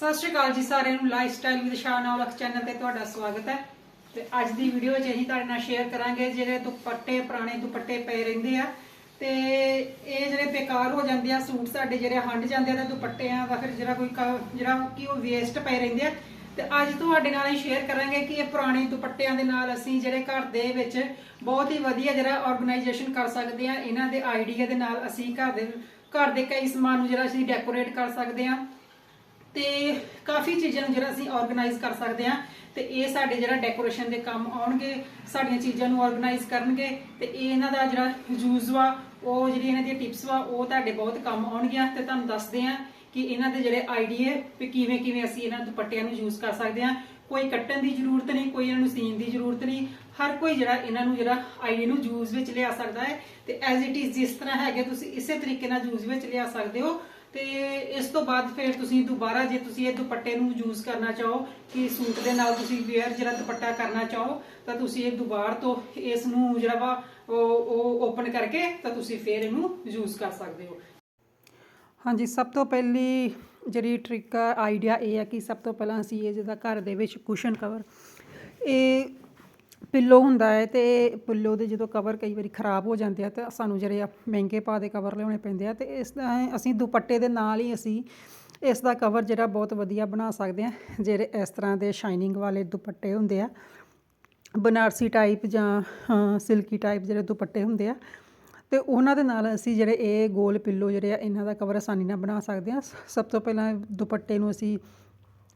ਸਤਿ ਸ਼੍ਰੀ ਅਕਾਲ ਜੀ ਸਾਰਿਆਂ ਨੂੰ lifestyle with Shah Naulakh channel ਤੇ ਤੁਹਾਡਾ ਸਵਾਗਤ ਹੈ। ਤੇ ਅੱਜ ਦੀ ਵੀਡੀਓ 'ਚ ਅਸੀਂ ਤੁਹਾਡੇ ਨਾਲ ਸ਼ੇਅਰ ਕਰਾਂਗੇ ਜਿਹੜੇ ਦੁਪੱਟੇ, ਪੁਰਾਣੇ ਦੁਪੱਟੇ ਪਏ ਰਹਿੰਦੇ ਆ। ਤੇ ਇਹ ਜਿਹੜੇ ਬੇਕਾਰ ਹੋ ਜਾਂਦੇ ਆ, ਸੂਟ ਸਾਡੇ ਜਿਹੜੇ ਹੰਡ ਜਾਂਦੇ ਆ ਤੇ ਦੁਪੱਟਿਆਂ ਦਾ ਫਿਰ ਜਿਹੜਾ ਕੋਈ ਕ- ਜਿਹੜਾ ਕਿ ਉਹ ਵੇਸਟ ਪਏ ਰਹਿੰਦੇ ਆ। ਤੇ ਅੱਜ ਤੁਹਾਡੇ ਨਾਲ ਹੀ ਸ਼ੇਅਰ ਕਰਾਂਗੇ ਕਿ ਇਹ ਪੁਰਾਣੇ ਦੁਪੱਟਿਆਂ ਦੇ ਨਾਲ ਅਸੀਂ ਜਿਹੜੇ ਘਰ ਦੇ ਵਿੱਚ ਬਹੁਤ ਹੀ ਵਧੀਆ ਜਿਹੜਾ ਆਰਗੇਨਾਈਜੇਸ਼ਨ ਕਰ ਸਕਦੇ ਆ। ਇਹਨਾਂ ਦੇ ਆਈਡੀਆ ਦੇ ਨਾਲ ਅਸੀਂ ਘਰ ਦੇ ਘਰ ਦੇ ਕਈ ਸਮਾਨ ਨੂੰ ਜਿਹੜਾ ਅਸੀਂ ਡੈਕੋਰੇਟ ਕਰ ਸਕਦੇ ਆ। ਤੇ ਕਾਫੀ ਚੀਜ਼ਾਂ ਨੂੰ ਜਿਹੜਾ ਅਸੀਂ ਆਰਗੇਨਾਈਜ਼ ਕਰ ਸਕਦੇ ਹਾਂ ਤੇ ਇਹ ਸਾਡੇ ਜਿਹੜਾ ਡੈਕੋਰੇਸ਼ਨ ਦੇ ਕੰਮ ਆਉਣਗੇ, ਸਾਡੀਆਂ ਚੀਜ਼ਾਂ ਨੂੰ ਆਰਗੇਨਾਈਜ਼ ਕਰਨਗੇ ਤੇ ਇਹ ਇਹਨਾਂ ਦਾ ਜਿਹੜਾ ਯੂਜ਼ ਵਾ, ਉਹ ਜਿਹੜੀ ਇਹਨਾਂ ਦੀਆਂ ਟਿਪਸ ਵਾ, ਉਹ ਤੁਹਾਡੇ ਬਹੁਤ ਕੰਮ ਆਉਣਗੀਆਂ ਤੇ ਤੁਹਾਨੂੰ ਦੱਸਦੇ ਹਾਂ ਕਿ ਇਹਨਾਂ ਦੇ ਜਿਹੜੇ ਆਈਡੀਆ ਵੀ ਕਿਵੇਂ ਕਿਵੇਂ ਅਸੀਂ ਇਹਨਾਂ ਦੁਪੱਟਿਆਂ ਨੂੰ ਯੂਜ਼ ਕਰ ਸਕਦੇ ਹਾਂ। ਕੋਈ ਕੱਟਣ ਦੀ ਜ਼ਰੂਰਤ ਨਹੀਂ, ਕੋਈ ਇਹਨਾਂ ਨੂੰ ਸੀਨ ਦੀ ਜ਼ਰੂਰਤ ਨਹੀਂ, ਹਰ ਕੋਈ ਜਿਹੜਾ ਇਹਨਾਂ ਨੂੰ ਜਿਹੜਾ ਆਈਡੀ ਨੂੰ ਯੂਜ਼ ਵਿੱਚ ਲਿਆ ਸਕਦਾ ਹੈ ਤੇ ਐਜ਼ ਇਟ ਇਜ਼ ਜਿਸ ਤਰ੍ਹਾਂ ਹੈਗੇ ਤੁਸੀਂ ਇਸੇ ਤਰੀਕੇ ਨਾਲ ਯੂਜ਼ ਵਿੱਚ ਲਿਆ ਸਕਦੇ ਹੋ। ਤੇ ਇਸ ਤੋਂ ਬਾਅਦ ਫਿਰ ਤੁਸੀਂ ਦੁਬਾਰਾ ਜੇ ਤੁਸੀਂ ਇਹ ਦੁਪੱਟੇ ਨੂੰ ਯੂਜ਼ ਕਰਨਾ ਚਾਹੋ, ਕਿ ਸੂਟ ਦੇ ਨਾਲ ਤੁਸੀਂ ਵੇਅਰ ਜਿਹੜਾ ਦੁਪੱਟਾ ਕਰਨਾ ਚਾਹੋ, ਤਾਂ ਤੁਸੀਂ ਇਹ ਦੁਬਾਰ ਤੋਂ ਇਸ ਨੂੰ ਜਿਹੜਾ ਵਾ, ਉਹ ਉਹ ਓਪਨ ਕਰਕੇ ਤਾਂ ਤੁਸੀਂ ਫਿਰ ਇਹਨੂੰ ਯੂਜ਼ ਕਰ ਸਕਦੇ ਹੋ। ਹਾਂਜੀ, ਸਭ ਤੋਂ ਪਹਿਲੀ ਜਿਹੜੀ ਟ੍ਰਿਕ ਆਈਡੀਆ ਇਹ ਹੈ ਕਿ ਸਭ ਤੋਂ ਪਹਿਲਾਂ ਅਸੀਂ ਇਹ ਜਿਹਦਾ ਘਰ ਦੇ ਵਿੱਚ ਕੁਸ਼ਨ ਕਵਰ ਇਹ ਪਿੱਲੋ ਹੁੰਦਾ ਹੈ ਅਤੇ ਪਿੱਲੋ ਦੇ ਜਦੋਂ ਕਵਰ ਕਈ ਵਾਰੀ ਖਰਾਬ ਹੋ ਜਾਂਦੇ ਆ ਤਾਂ ਸਾਨੂੰ ਜਿਹੜੇ ਆ ਮਹਿੰਗੇ ਭਾਅ ਦੇ ਕਵਰ ਲਿਆਉਣੇ ਪੈਂਦੇ ਆ ਅਤੇ ਇਸ ਦਾ ਅਸੀਂ ਦੁਪੱਟੇ ਦੇ ਨਾਲ ਹੀ ਅਸੀਂ ਇਸ ਦਾ ਕਵਰ ਜਿਹੜਾ ਬਹੁਤ ਵਧੀਆ ਬਣਾ ਸਕਦੇ ਆ, ਜਿਹੜੇ ਇਸ ਤਰ੍ਹਾਂ ਦੇ ਸ਼ਾਈਨਿੰਗ ਵਾਲੇ ਦੁਪੱਟੇ ਹੁੰਦੇ ਆ, ਬਨਾਰਸੀ ਟਾਈਪ ਜਾਂ ਸਿਲਕੀ ਟਾਈਪ ਜਿਹੜੇ ਦੁਪੱਟੇ ਹੁੰਦੇ ਆ, ਤੇ ਉਹਨਾਂ ਦੇ ਨਾਲ ਅਸੀਂ ਜਿਹੜੇ ਇਹ ਗੋਲ ਪਿੱਲੋ ਜਿਹੜੇ ਆ, ਇਹਨਾਂ ਦਾ ਕਵਰ ਆਸਾਨੀ ਨਾਲ ਬਣਾ ਸਕਦੇ ਆ। ਸਭ ਤੋਂ ਪਹਿਲਾਂ ਦੁਪੱਟੇ ਨੂੰ ਅਸੀਂ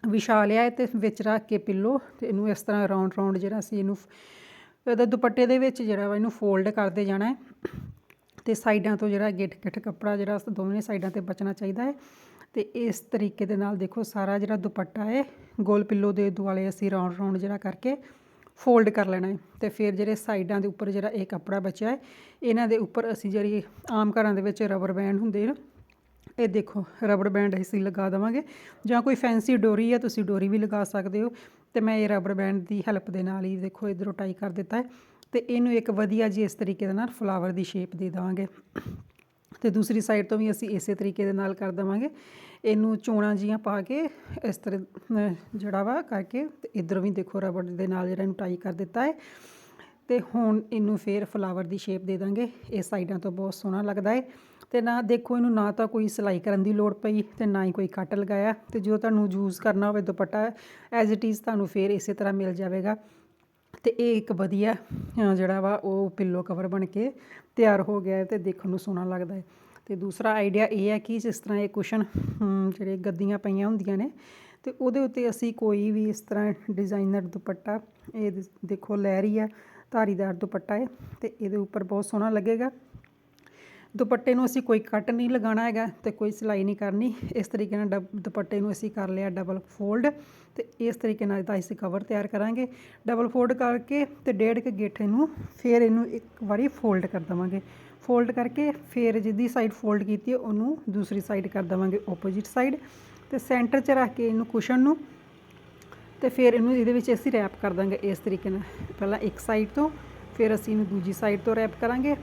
ਵਿਛਾ ਲਿਆ ਹੈ ਤੇ ਵਿੱਚ ਰੱਖ ਕੇ ਪਿੱਲੋ ਅਤੇ ਇਹਨੂੰ ਇਸ ਤਰ੍ਹਾਂ ਰਾਊਂਡ ਰਾਊਂਡ ਜਿਹੜਾ ਅਸੀਂ ਇਹਨੂੰ ਇਹਦੇ ਦੁਪੱਟੇ ਦੇ ਵਿੱਚ ਜਿਹੜਾ ਵਾ ਇਹਨੂੰ ਫੋਲਡ ਕਰਦੇ ਜਾਣਾ ਹੈ ਤੇ ਸਾਈਡਾਂ ਤੋਂ ਜਿਹੜਾ ਗਿੱਠ ਗਿੱਠ ਕੱਪੜਾ ਜਿਹੜਾ ਦੋਵੇਂ ਸਾਈਡਾਂ ਤੇ ਬਚਣਾ ਚਾਹੀਦਾ ਹੈ ਅਤੇ ਇਸ ਤਰੀਕੇ ਦੇ ਨਾਲ ਦੇਖੋ ਸਾਰਾ ਜਿਹੜਾ ਦੁਪੱਟਾ ਹੈ, ਗੋਲ ਪਿੱਲੋ ਦੇ ਦੁਆਲੇ ਅਸੀਂ ਰਾਉਂਡ ਰਾਉਂਡ ਜਿਹੜਾ ਕਰਕੇ ਫੋਲਡ ਕਰ ਲੈਣਾ ਹੈ ਤੇ ਫਿਰ ਜਿਹੜੇ ਸਾਈਡਾਂ ਦੇ ਉੱਪਰ ਜਿਹੜਾ ਇਹ ਕੱਪੜਾ ਬਚਿਆ ਹੈ, ਇਹਨਾਂ ਦੇ ਉੱਪਰ ਅਸੀਂ ਜਿਹੜੀ ਆਮ ਘਰਾਂ ਦੇ ਵਿੱਚ ਰਬਰ ਬੈਂਡ ਹੁੰਦੇ ਨੇ ਇਹ ਦੇਖੋ, ਰਬੜ ਬੈਂਡ ਅਸੀਂ ਲਗਾ ਦੇਵਾਂਗੇ। ਜਾਂ ਕੋਈ ਫੈਂਸੀ ਡੋਰੀ ਹੈ, ਤੁਸੀਂ ਡੋਰੀ ਵੀ ਲਗਾ ਸਕਦੇ ਹੋ। ਤੇ ਮੈਂ ਇਹ ਰਬੜ ਬੈਂਡ ਦੀ ਹੈਲਪ ਦੇ ਨਾਲ ਹੀ ਦੇਖੋ, ਇਧਰੋਂ ਟਾਈ ਕਰ ਦਿੱਤਾ ਹੈ। ਤੇ ਇਹਨੂੰ ਇੱਕ ਵਧੀਆ ਜੀ ਇਸ ਤਰੀਕੇ ਦੇ ਨਾਲ ਫਲਾਵਰ ਦੀ ਸ਼ੇਪ ਦੇ ਦੇਵਾਂਗੇ। ਤੇ ਦੂਸਰੀ ਸਾਈਡ ਤੋਂ ਵੀ ਅਸੀਂ ਇਸੇ ਤਰੀਕੇ ਦੇ ਨਾਲ ਕਰ ਦੇਵਾਂਗੇ। ਇਹਨੂੰ ਚੋਣਾਂ ਜੀਆਂ ਪਾ ਕੇ ਇਸ ਤਰ੍ਹਾਂ ਜਿਹੜਾ ਵਾ ਕਰਕੇ ਤੇ ਇਧਰੋਂ ਵੀ ਦੇਖੋ, ਰਬੜ ਦੇ ਨਾਲ ਜਿਹੜਾ ਇਹਨੂੰ ਟਾਈ ਕਰ ਦਿੱਤਾ ਹੈ। ਤੇ ਹੁਣ ਇਹਨੂੰ ਫੇਰ ਫਲਾਵਰ ਦੀ ਸ਼ੇਪ ਦੇ ਦਾਂਗੇ। ਇਹ ਸਾਈਡਾਂ ਤੋਂ ਬਹੁਤ ਸੋਹਣਾ ਲੱਗਦਾ ਹੈ। ਤੇ ਨਾ ਦੇਖੋ ਇਹਨੂੰ ਨਾ ਤਾਂ ਕੋਈ ਸਿਲਾਈ ਕਰਨ ਦੀ ਲੋੜ ਪਈ ਤੇ ਨਾ ਹੀ ਕੋਈ ਕੱਟ ਲਗਾਇਆ ਤੇ ਜੋ ਤੁਹਾਨੂੰ ਯੂਜ਼ ਕਰਨਾ ਹੋਵੇ ਦੁਪੱਟਾ ਐਜ਼ ਇਟ ਇਜ਼ ਤੁਹਾਨੂੰ ਫੇਰ ਇਸੇ ਤਰ੍ਹਾਂ ਮਿਲ ਜਾਵੇਗਾ। ਤੇ ਇਹ ਇੱਕ ਵਧੀਆ ਜਿਹੜਾ ਵਾ ਉਹ ਪਿੱਲੋ ਕਵਰ ਬਣ ਕੇ ਤਿਆਰ ਹੋ ਗਿਆ ਹੈ ਤੇ ਦੇਖਣ ਨੂੰ ਸੋਹਣਾ ਲੱਗਦਾ ਹੈ। ਤੇ ਦੂਸਰਾ ਆਈਡੀਆ ਇਹ ਹੈ ਕਿ ਜਿਸ ਤਰ੍ਹਾਂ ਇਹ ਕੁਸ਼ਨ ਜਿਹੜੇ ਗੱਦੀਆਂ ਪਈਆਂ ਹੁੰਦੀਆਂ ਨੇ, ਤੇ ਉਹਦੇ ਉੱਤੇ ਅਸੀਂ ਕੋਈ ਵੀ ਇਸ ਤਰ੍ਹਾਂ ਡਿਜ਼ਾਈਨਰ ਦੁਪੱਟਾ, ਇਹ ਦੇ- ਦੇਖੋ ਲਹਿਰੀ ਆ, ਧਾਰੀਦਾਰ ਦੁਪੱਟਾ ਹੈ ਤੇ ਇਹਦੇ ਉੱਪਰ ਬਹੁਤ ਸੋਹਣਾ ਲੱਗੇਗਾ। ਦੁਪੱਟੇ ਨੂੰ ਅਸੀਂ ਕੋਈ ਕੱਟ ਨਹੀਂ ਲਗਾਉਣਾ ਹੈਗਾ ਤੇ ਕੋਈ ਸਿਲਾਈ ਨਹੀਂ ਕਰਨੀ। ਇਸ ਤਰੀਕੇ ਨਾਲ ਡਬ- ਦੁਪੱਟੇ ਨੂੰ ਅਸੀਂ ਕਰ ਲਿਆ ਡਬਲ ਫੋਲਡ ਤੇ ਇਸ ਤਰੀਕੇ ਨਾਲ ਇਹਦਾ ਅਸੀਂ ਕਵਰ ਤਿਆਰ ਕਰਾਂਗੇ। ਡਬਲ ਫੋਲਡ ਕਰਕੇ ਤੇ ਡੇਢ ਕੇ ਗੇਠੇ ਨੂੰ ਫਿਰ ਇਹਨੂੰ ਇੱਕ ਵਾਰੀ ਫੋਲਡ ਕਰ ਦਵਾਂਗੇ। ਫੋਲਡ ਕਰਕੇ ਫਿਰ ਜਿੱਦੀ ਸਾਈਡ ਫੋਲਡ ਕੀਤੀ ਹੈ ਉਹਨੂੰ ਦੂਸਰੀ ਸਾਈਡ ਕਰ ਦਵਾਂਗੇ ਆਪੋਜੀਟ ਸਾਈਡ ਤੇ ਸੈਂਟਰ 'ਚ ਰੱਖ ਕੇ ਇਹਨੂੰ ਕੁਸ਼ਨ ਨੂੰ ਤੇ ਫਿਰ ਇਹਨੂੰ ਇਹਦੇ ਵਿੱਚ ਅਸੀਂ ਰੈਪ ਕਰ ਦਾਂਗੇ ਇਸ ਤਰੀਕੇ ਨਾਲ। ਪਹਿਲਾਂ ਇੱਕ ਸਾਈਡ ਤੋਂ, ਫਿਰ ਅਸੀਂ ਇਹਨੂੰ ਦੂਜੀ ਸਾਈਡ ਤੋਂ ਰੈਪ ਕਰਾਂਗੇ।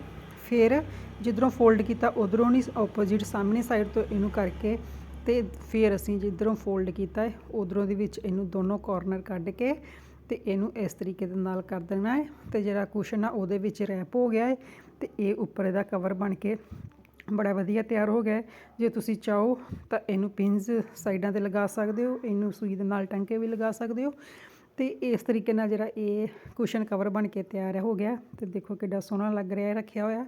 ਫਿਰ ਜਿੱਧਰੋਂ ਫੋਲਡ ਕੀਤਾ, ਉਧਰੋਂ ਨਹੀਂ ਆਪੋਜੀਟ ਸਾਹਮਣੇ ਸਾਈਡ ਤੋਂ ਇਹਨੂੰ ਕਰਕੇ ਤੇ ਫਿਰ ਅਸੀਂ ਜਿੱਧਰੋਂ ਫੋਲਡ ਕੀਤਾ ਹੈ, ਉਧਰੋਂ ਦੇ ਵਿੱਚ ਇਹਨੂੰ ਦੋਨੋਂ ਕਾਰਨਰ ਕੱਢ ਕੇ ਤੇ ਇਹਨੂੰ ਇਸ ਤਰੀਕੇ ਦੇ ਨਾਲ ਕਰ ਦੇਣਾ ਹੈ ਤੇ ਜਿਹੜਾ ਕੁਸ਼ਨ ਆ, ਉਹਦੇ ਵਿੱਚ ਰੈਪ ਹੋ ਗਿਆ ਹੈ ਤੇ ਇਹ ਉੱਪਰ ਇਹਦਾ ਕਵਰ ਬਣ ਕੇ ਬੜਾ ਵਧੀਆ ਤਿਆਰ ਹੋ ਗਿਆ ਹੈ। ਜੇ ਤੁਸੀਂ ਚਾਹੋ ਤਾਂ ਇਹਨੂੰ ਪਿੰਸ ਸਾਈਡਾਂ ਤੇ ਲਗਾ ਸਕਦੇ ਹੋ, ਇਹਨੂੰ ਸੂਈ ਦੇ ਨਾਲ ਟੰਕੇ ਵੀ ਲਗਾ ਸਕਦੇ ਹੋ ਤੇ ਇਸ ਤਰੀਕੇ ਨਾਲ ਜਿਹੜਾ ਇਹ ਕੁਸ਼ਨ ਕਵਰ ਬਣ ਕੇ ਤਿਆਰ ਹੋ ਗਿਆ ਤੇ ਦੇਖੋ ਕਿੱਡਾ ਸੋਹਣਾ ਲੱਗ ਰਿਹਾ ਹੈ, ਰੱਖਿਆ ਹੋਇਆ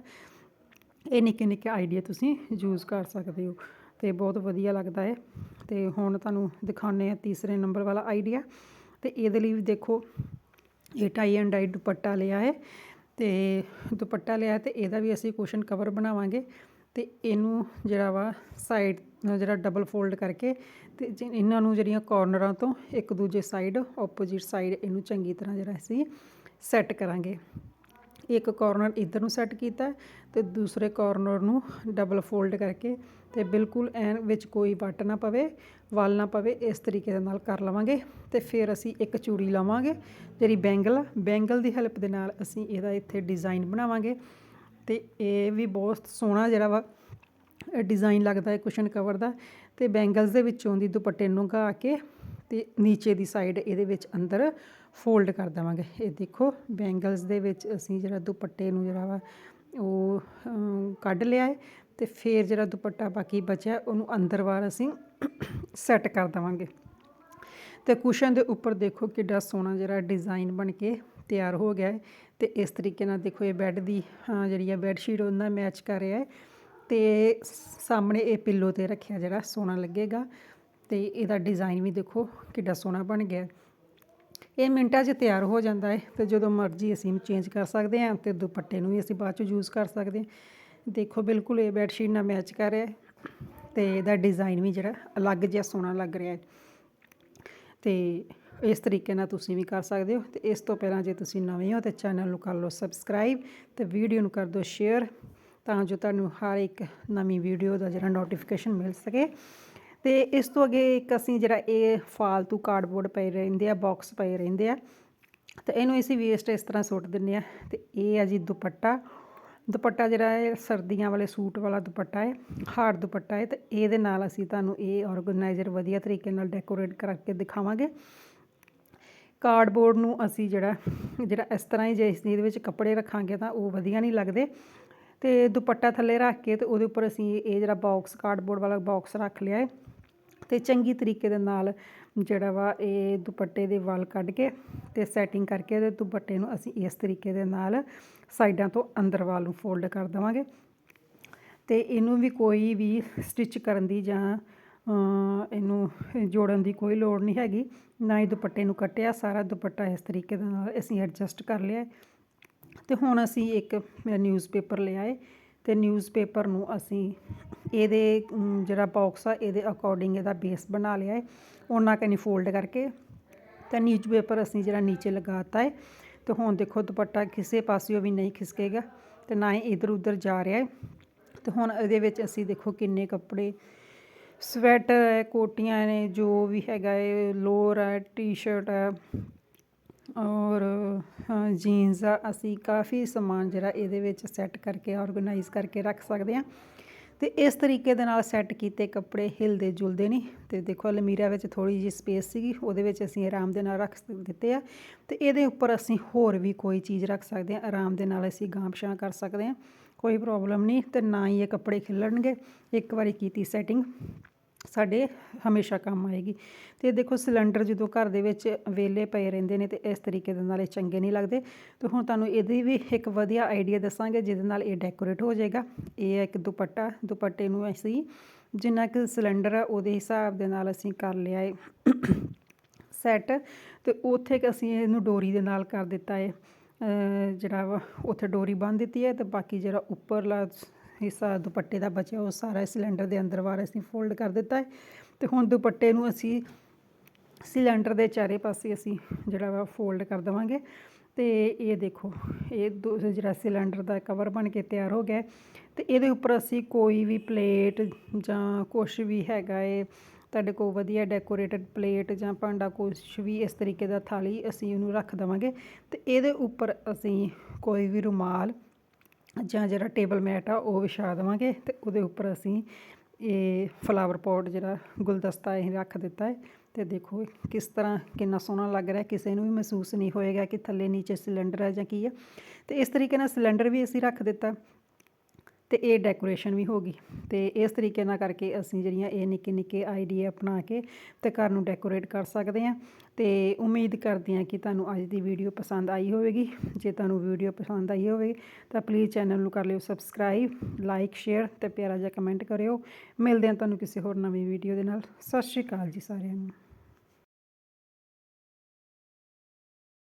ਇਹ ਨਿੱਕੇ ਨਿੱਕੇ ਆਈਡੀਆ ਤੁਸੀਂ ਯੂਜ਼ ਕਰ ਸਕਦੇ ਹੋ ਅਤੇ ਬਹੁਤ ਵਧੀਆ ਲੱਗਦਾ ਹੈ ਅਤੇ ਹੁਣ ਤੁਹਾਨੂੰ ਦਿਖਾਉਂਦੇ ਹਾਂ ਤੀਸਰੇ ਨੰਬਰ ਵਾਲਾ ਆਈਡੀਆ ਅਤੇ ਇਹਦੇ ਲਈ ਵੀ ਦੇਖੋ ਇਹ ਟਾਈ ਐਂਡ ਡਾਈ ਦੁਪੱਟਾ ਲਿਆ ਹੈ ਅਤੇ ਦੁਪੱਟਾ ਲਿਆ ਅਤੇ ਇਹਦਾ ਵੀ ਅਸੀਂ ਕੁਸ਼ਨ ਕਵਰ ਬਣਾਵਾਂਗੇ ਅਤੇ ਇਹਨੂੰ ਜਿਹੜਾ ਵਾ ਸਾਈਡ ਜਿਹੜਾ ਡਬਲ ਫੋਲਡ ਕਰਕੇ ਅਤੇ ਜੇ ਇਹਨਾਂ ਨੂੰ ਜਿਹੜੀਆਂ ਕੋਰਨਰਾਂ ਤੋਂ ਇੱਕ ਦੂਜੇ ਸਾਈਡ ਆਪੋਜੀਟ ਸਾਈਡ ਇਹਨੂੰ ਚੰਗੀ ਤਰ੍ਹਾਂ ਜਿਹੜਾ ਅਸੀਂ ਸੈੱਟ ਕਰਾਂਗੇ। ਇੱਕ ਕੋਰਨਰ ਇਧਰ ਨੂੰ ਸੈੱਟ ਕੀਤਾ ਤੇ ਦੂਸਰੇ ਕੋਰਨਰ ਨੂੰ ਡਬਲ ਫੋਲਡ ਕਰਕੇ ਤੇ ਬਿਲਕੁਲ ਐਨ ਵਿੱਚ ਕੋਈ ਵੱਟ ਨਾ ਪਵੇ ਵਲ ਨਾ ਪਵੇ ਇਸ ਤਰੀਕੇ ਦੇ ਨਾਲ ਕਰ ਲਵਾਂਗੇ ਤੇ ਫਿਰ ਅਸੀਂ ਇੱਕ ਚੂੜੀ ਲਵਾਂਗੇ ਜਿਹੜੀ ਬੈਂਗਲ ਆ, ਬੈਂਗਲ ਦੀ ਹੈਲਪ ਦੇ ਨਾਲ ਅਸੀਂ ਇਹਦਾ ਇੱਥੇ ਡਿਜ਼ਾਈਨ ਬਣਾਵਾਂਗੇ ਤੇ ਇਹ ਵੀ ਬਹੁਤ ਸੋਹਣਾ ਜਿਹੜਾ ਵਾ ਡਿਜ਼ਾਈਨ ਲੱਗਦਾ ਹੈ ਕੁਸ਼ਨ ਕਵਰ ਦਾ ਤੇ ਬੈਂਗਲਸ ਦੇ ਵਿੱਚੋਂ ਦੀ ਦੁਪੱਟੇ ਨੂੰ ਲਗਾ ਕੇ ਤੇ ਨੀਚੇ ਦੀ ਸਾਈਡ ਇਹਦੇ ਵਿੱਚ ਅੰਦਰ ਫੋਲਡ ਕਰ ਦੇਵਾਂਗੇ। ਇਹ ਦੇਖੋ ਬੈਂਗਲਸ ਦੇ ਵਿੱਚ ਅਸੀਂ ਜਿਹੜਾ ਦੁਪੱਟੇ ਨੂੰ ਜਿਹੜਾ ਵਾ ਉਹ ਕੱਢ ਲਿਆ ਹੈ ਤੇ ਫਿਰ ਜਿਹੜਾ ਦੁਪੱਟਾ ਬਾਕੀ ਬਚਿਆ, ਉਹਨੂੰ ਅੰਦਰ ਵਾਰ ਅਸੀਂ ਸੈੱਟ ਕਰ ਦੇਵਾਂਗੇ। ਤੇ ਕੁਸ਼ਨ ਦੇ ਉੱਪਰ ਦੇਖੋ ਕਿੱਡਾ ਸੋਹਣਾ ਜਿਹੜਾ ਡਿਜ਼ਾਈਨ ਬਣ ਕੇ ਤਿਆਰ ਹੋ ਗਿਆ ਹੈ ਤੇ ਇਸ ਤਰੀਕੇ ਨਾਲ ਦੇਖੋ ਇਹ ਬੈੱਡ ਦੀ ਜਿਹੜੀ ਆ ਬੈੱਡ ਸ਼ੀਟ ਉਹਦੇ ਮੈਚ ਕਰ ਰਿਹਾ ਹੈ ਤੇ ਸਾਹਮਣੇ ਇਹ ਪਿੱਲੋ ਤੇ ਰੱਖਿਆ ਜਿਹੜਾ ਸੋਹਣਾ ਲੱਗੇਗਾ। ਅਤੇ ਇਹਦਾ ਡਿਜ਼ਾਈਨ ਵੀ ਦੇਖੋ ਕਿੱਡਾ ਸੋਹਣਾ ਬਣ ਗਿਆ। ਇਹ ਮਿੰਟਾਂ 'ਚ ਤਿਆਰ ਹੋ ਜਾਂਦਾ ਹੈ ਅਤੇ ਜਦੋਂ ਮਰਜ਼ੀ ਅਸੀਂ ਇਹਨੂੰ ਚੇਂਜ ਕਰ ਸਕਦੇ ਹਾਂ ਅਤੇ ਦੁਪੱਟੇ ਨੂੰ ਵੀ ਅਸੀਂ ਬਾਅਦ 'ਚ ਯੂਜ਼ ਕਰ ਸਕਦੇ ਹਾਂ। ਦੇਖੋ ਬਿਲਕੁਲ ਇਹ ਬੈੱਡ ਸ਼ੀਟ ਨਾਲ ਮੈਚ ਕਰ ਰਿਹਾ ਅਤੇ ਇਹਦਾ ਡਿਜ਼ਾਈਨ ਵੀ ਜਿਹੜਾ ਅਲੱਗ ਜਿਹਾ ਸੋਹਣਾ ਲੱਗ ਰਿਹਾ ਹੈ। ਤੇ ਇਸ ਤਰੀਕੇ ਨਾਲ ਤੁਸੀਂ ਵੀ ਕਰ ਸਕਦੇ ਹੋ ਤੇ ਇਸ ਤੋਂ ਪਹਿਲਾਂ ਜੇ ਤੁਸੀਂ ਨਵੇਂ ਹੋ ਤੇ ਚੈਨਲ ਨੂੰ ਕਰ ਲਓ ਸਬਸਕ੍ਰਾਈਬ ਤੇ ਵੀਡੀਓ ਨੂੰ ਕਰ ਦਿਓ ਸ਼ੇਅਰ ਤਾਂ ਜੋ ਤੁਹਾਨੂੰ ਹਰ ਇੱਕ ਨਵੀਂ ਵੀਡੀਓ ਦਾ ਜਿਹੜਾ ਨੋਟੀਫਿਕੇਸ਼ਨ ਮਿਲ ਸਕੇ। ਤੇ ਇਸ ਤੋਂ ਅੱਗੇ ਇੱਕ ਅਸੀਂ ਜਿਹੜਾ ਇਹ ਫਾਲਤੂ ਕਾਰਡਬੋਰਡ ਪਏ ਰਹਿੰਦੇ ਆ ਬਾਕਸ ਪਏ ਰਹਿੰਦੇ ਆ, ਤੇ ਇਹਨੂੰ ਅਸੀਂ ਵੇਸਟ ਇਸ ਤਰ੍ਹਾਂ ਸੁੱਟ ਦਿੰਨੇ ਆ, ਤੇ ਇਹ ਆ ਜੀ ਦੁਪੱਟਾ। ਦੁਪੱਟਾ ਜਿਹੜਾ ਹੈ ਸਰਦੀਆਂ ਵਾਲੇ ਸੂਟ ਵਾਲਾ ਦੁਪੱਟਾ ਹੈ, ਹਾਰਡ ਦੁਪੱਟਾ ਹੈ, ਤੇ ਇਹਦੇ ਨਾਲ ਅਸੀਂ ਤੁਹਾਨੂੰ ਇਹ ਆਰਗੇਨਾਈਜ਼ਰ ਵਧੀਆ ਤਰੀਕੇ ਨਾਲ ਡੈਕੋਰੇਟ ਕਰਕੇ ਦਿਖਾਵਾਂਗੇ। ਕਾਰਡਬੋਰਡ ਨੂੰ ਅਸੀਂ ਜਿਹੜਾ ਜਿਹੜਾ ਇਸ ਤਰ੍ਹਾਂ ਹੀ ਜੇ ਅਸੀਂ ਇਹਦੇ ਵਿੱਚ ਕੱਪੜੇ ਰੱਖਾਂਗੇ ਤਾਂ ਉਹ ਵਧੀਆ ਨਹੀਂ ਲੱਗਦੇ। ਤੇ ਦੁਪੱਟਾ ਥੱਲੇ ਰੱਖ ਕੇ ਤੇ ਉਹਦੇ ਉੱਪਰ ਅਸੀਂ ਇਹ ਜਿਹੜਾ ਬਾਕਸ ਕਾਰਡਬੋਰਡ ਵਾਲਾ ਬਾਕਸ ਰੱਖ ਲਿਆ ਹੈ। ਅਤੇ ਚੰਗੀ ਤਰੀਕੇ ਦੇ ਨਾਲ ਜਿਹੜਾ ਵਾ ਇਹ ਦੁਪੱਟੇ ਦੇ ਵੱਲ ਕੱਢ ਕੇ ਅਤੇ ਸੈਟਿੰਗ ਕਰਕੇ ਤੇ ਦੁਪੱਟੇ ਨੂੰ ਅਸੀਂ ਇਸ ਤਰੀਕੇ ਦੇ ਨਾਲ ਸਾਈਡਾਂ ਤੋਂ ਅੰਦਰ ਵੱਲ ਨੂੰ ਫੋਲਡ ਕਰ ਦੇਵਾਂਗੇ। ਅਤੇ ਇਹਨੂੰ ਵੀ ਕੋਈ ਵੀ ਸਟਿਚ ਕਰਨ ਦੀ ਜਾਂ ਇਹਨੂੰ ਜੋੜਨ ਦੀ ਕੋਈ ਲੋੜ ਨਹੀਂ ਹੈਗੀ। ਨਾ ਹੀ ਦੁਪੱਟੇ ਨੂੰ ਕੱਟਿਆ, ਸਾਰਾ ਦੁਪੱਟਾ ਇਸ ਤਰੀਕੇ ਦੇ ਨਾਲ ਅਸੀਂ ਐਡਜਸਟ ਕਰ ਲਿਆ। ਹੈ। ਤੇ ਹੁਣ ਅਸੀਂ ਇੱਕ ਨਿਊਜ਼ਪੇਪਰ ਲਿਆ ਹੈ ਤੇ ਨਿਊਜ਼ਪੇਪਰ ਨੂੰ ਅਸੀਂ ਇਹਦੇ ਜਿਹੜਾ ਬੋਕਸ ਆ, ਇਹਦੇ ਅਕੋਰਡਿੰਗ ਇਹਦਾ ਬੇਸ ਬਣਾ ਲਿਆ ਹੈ ਉਹਨਾਂ ਕਨੀ ਫੋਲਡ ਕਰਕੇ ਤੇ ਨਿਊਜ਼ਪੇਪਰ ਅਸੀਂ ਜਿਹੜਾ ਨੀਚੇ ਲਗਾ ਲਗਾਤਾ ਹੈ ਅਤੇ ਹੁਣ ਦੇਖੋ ਦੁਪੱਟਾ ਕਿਸੇ ਪਾਸਿਓ ਵੀ ਨਹੀਂ ਖਿਸਕੇਗਾ ਅਤੇ ਨਾ ਹੀ ਇੱਧਰ ਉੱਧਰ ਜਾ ਰਿਹਾ ਹੈ ਅਤੇ ਹੁਣ ਇਹਦੇ ਵਿੱਚ ਅਸੀਂ ਦੇਖੋ ਕਿੰਨੇ ਕੱਪੜੇ ਸਵੈਟਰ ਹੈ, ਕੋਟੀਆਂ ਨੇ, ਜੋ ਵੀ ਹੈਗਾ ਹੈ ਲੋਅਰ ਹੈ ਟੀ-ਸ਼ਰਟ ਹੈ ਔਰ ਜੀਨਸ ਆ ਅਸੀਂ ਕਾਫੀ ਸਮਾਨ ਜਿਹੜਾ ਇਹਦੇ ਵਿੱਚ ਸੈੱਟ ਕਰਕੇ ਆਰਗੇਨਾਈਜ਼ ਕਰਕੇ ਰੱਖ ਸਕਦੇ ਹਾਂ। ਤੇ ਇਸ ਤਰੀਕੇ ਦੇ ਨਾਲ ਸੈੱਟ ਕੀਤੇ ਕੱਪੜੇ ਹਿਲਦੇ ਜੁਲਦੇ ਨਹੀਂ। ਤੇ ਦੇਖੋ ਅਲਮੀਰਾ ਵਿੱਚ ਥੋੜੀ ਜਿਹੀ ਸਪੇਸ ਸੀਗੀ, ਉਹਦੇ ਵਿੱਚ ਅਸੀਂ ਆਰਾਮ ਦੇ ਨਾਲ ਰੱਖ ਦਿੱਤੇ ਆ। ਤੇ ਇਹਦੇ ਉੱਪਰ ਅਸੀਂ ਹੋਰ ਵੀ ਕੋਈ ਚੀਜ਼ ਰੱਖ ਸਕਦੇ ਹਾਂ, ਆਰਾਮ ਦੇ ਨਾਲ ਅਸੀਂ ਗਾਂਪਸ਼ਾਂ ਕਰ ਸਕਦੇ ਹਾਂ। ਕੋਈ ਪ੍ਰੋਬਲਮ ਨਹੀਂ ਤੇ ਨਾ ਹੀ ਇਹ ਕੱਪੜੇ ਖਿਲਣਗੇ। ਇੱਕ ਵਾਰੀ ਕੀਤੀ ਸੈਟਿੰਗ ਸਾਡੇ ਹਮੇਸ਼ਾ ਕੰਮ ਆਏਗੀ। ਅਤੇ ਦੇਖੋ ਸਿਲੰਡਰ ਜਦੋਂ ਘਰ ਦੇ ਵਿੱਚ ਵਿਹਲੇ ਪਏ ਰਹਿੰਦੇ ਨੇ ਤੇ ਇਸ ਤਰੀਕੇ ਦੇ ਨਾਲ ਇਹ ਚੰਗੇ ਨਹੀਂ ਲੱਗਦੇ। ਤੇ ਹੁਣ ਤੁਹਾਨੂੰ ਇਹਦੀ ਵੀ ਇੱਕ ਵਧੀਆ ਆਈਡੀਆ ਦੱਸਾਂਗੇ ਜਿਹਦੇ ਨਾਲ ਇਹ ਡੈਕੋਰੇਟ ਹੋ ਜਾਏਗਾ। ਇਹ ਹੈ ਇੱਕ ਦੁਪੱਟਾ। ਦੁਪੱਟੇ ਨੂੰ ਅਸੀਂ ਜਿੰਨਾ ਕੁ ਸਿਲੰਡਰ ਆ ਉਹਦੇ ਹਿਸਾਬ ਦੇ ਨਾਲ ਅਸੀਂ ਕਰ ਲਿਆ ਏ ਸੈੱਟ। ਅਤੇ ਉੱਥੇ ਕਿ ਅਸੀਂ ਇਹਨੂੰ ਡੋਰੀ ਦੇ ਨਾਲ ਕਰ ਦਿੱਤਾ ਹੈ ਜਿਹੜਾ ਵਾ, ਉੱਥੇ ਡੋਰੀ ਬੰਨ੍ਹ ਦਿੱਤੀ ਹੈ ਅਤੇ ਬਾਕੀ ਜਿਹੜਾ ਉੱਪਰਲਾ ਹਿੱਸਾ ਦੁਪੱਟੇ ਦਾ ਬਚਿਆ ਉਹ ਸਾਰਾ ਸਿਲੰਡਰ ਦੇ ਅੰਦਰ ਵਾਰ ਅਸੀਂ ਫੋਲਡ ਕਰ ਦਿੱਤਾ ਹੈ। ਤੇ ਹੁਣ ਦੁਪੱਟੇ ਨੂੰ ਅਸੀਂ ਸਿਲੰਡਰ ਦੇ ਚਾਰੇ ਪਾਸੇ ਅਸੀਂ ਜਿਹੜਾ ਵਾ ਫੋਲਡ ਕਰ ਦੇਵਾਂਗੇ। ਤੇ ਇਹ ਦੇਖੋ, ਇਹ ਦੋ ਜਿਹੜਾ ਸਿਲੰਡਰ ਦਾ ਕਵਰ ਬਣ ਕੇ ਤਿਆਰ ਹੋ ਗਿਆ ਹੈ। ਤੇ ਇਹਦੇ ਉੱਪਰ ਅਸੀਂ ਕੋਈ ਵੀ ਪਲੇਟ ਜਾਂ ਕੁਛ ਵੀ ਹੈਗਾ ਏ, ਤੁਹਾਡੇ ਕੋਲ ਵਧੀਆ ਡੈਕੋਰੇਟਡ ਪਲੇਟ ਜਾਂ ਭਾਂਡਾ ਕੁਛ ਵੀ ਇਸ ਤਰੀਕੇ ਦਾ ਥਾਲੀ ਅਸੀਂ ਉਹਨੂੰ ਰੱਖ ਦੇਵਾਂਗੇ। ਤੇ ਇਹਦੇ ਉੱਪਰ ਅਸੀਂ ਕੋਈ ਵੀ ਰੁਮਾਲ ਜਾਂ ਜਿਹੜਾ ਟੇਬਲ ਮੈਟ ਆ, ਉਹ ਵਿਛਾ ਦੇਵਾਂਗੇ ਅਤੇ ਉਹਦੇ ਉੱਪਰ ਅਸੀਂ ਇਹ ਫਲਾਵਰ ਪੋਟ ਜਿਹੜਾ ਗੁਲਦਸਤਾ ਇਹ ਰੱਖ ਦਿੱਤਾ ਹੈ ਅਤੇ ਦੇਖੋ ਕਿਸ ਤਰ੍ਹਾਂ ਕਿੰਨਾ ਸੋਹਣਾ ਲੱਗ ਰਿਹਾ, ਕਿਸੇ ਨੂੰ ਵੀ ਮਹਿਸੂਸ ਨਹੀਂ ਹੋਏਗਾ ਕਿ ਥੱਲੇ ਨੀਚੇ ਸਿਲੰਡਰ ਹੈ ਜਾਂ ਕੀ ਹੈ। ਅਤੇ ਇਸ ਤਰੀਕੇ ਨਾਲ ਸਿਲੰਡਰ ਵੀ ਅਸੀਂ ਰੱਖ ਦਿੱਤਾ। ਤੇ ਇਹ ਡੈਕੋਰੇਸ਼ਨ ਵੀ ਹੋ ਗਈ। ਤੇ ਇਸ ਤਰੀਕੇ ਨਾਲ ਕਰਕੇ ਅਸੀਂ ਜਿਹੜੀਆਂ ਇਹ ਨਿੱਕੇ ਨਿੱਕੇ ਆਈਡੀਆ ਅਪਣਾ ਕੇ ਤੇ ਘਰ ਨੂੰ ਡੈਕੋਰੇਟ ਕਰ ਸਕਦੇ ਹਾਂ। ਤੇ ਉਮੀਦ ਕਰਦੇ ਹਾਂ ਕਿ ਤੁਹਾਨੂੰ ਅੱਜ ਦੀ ਵੀਡੀਓ ਪਸੰਦ ਆਈ ਹੋਵੇਗੀ। ਜੇ ਤੁਹਾਨੂੰ ਵੀਡੀਓ ਪਸੰਦ ਆਈ ਹੋਵੇ ਤਾਂ ਪਲੀਜ਼ ਚੈਨਲ ਨੂੰ ਕਰ ਲਿਓ ਸਬਸਕ੍ਰਾਈਬ ਲਾਈਕ ਸ਼ੇਅਰ ਤੇ ਪਿਆਰਾ ਜਿਹਾ ਕਮੈਂਟ ਕਰਿਓ। ਮਿਲਦੇ ਹਾਂ ਤੁਹਾਨੂੰ ਕਿਸੇ ਹੋਰ ਨਵੀਂ ਵੀਡੀਓ ਦੇ ਨਾਲ। ਸਤਿ ਸ਼੍ਰੀ ਅਕਾਲ ਜੀ ਸਾਰਿਆਂ ਨੂੰ।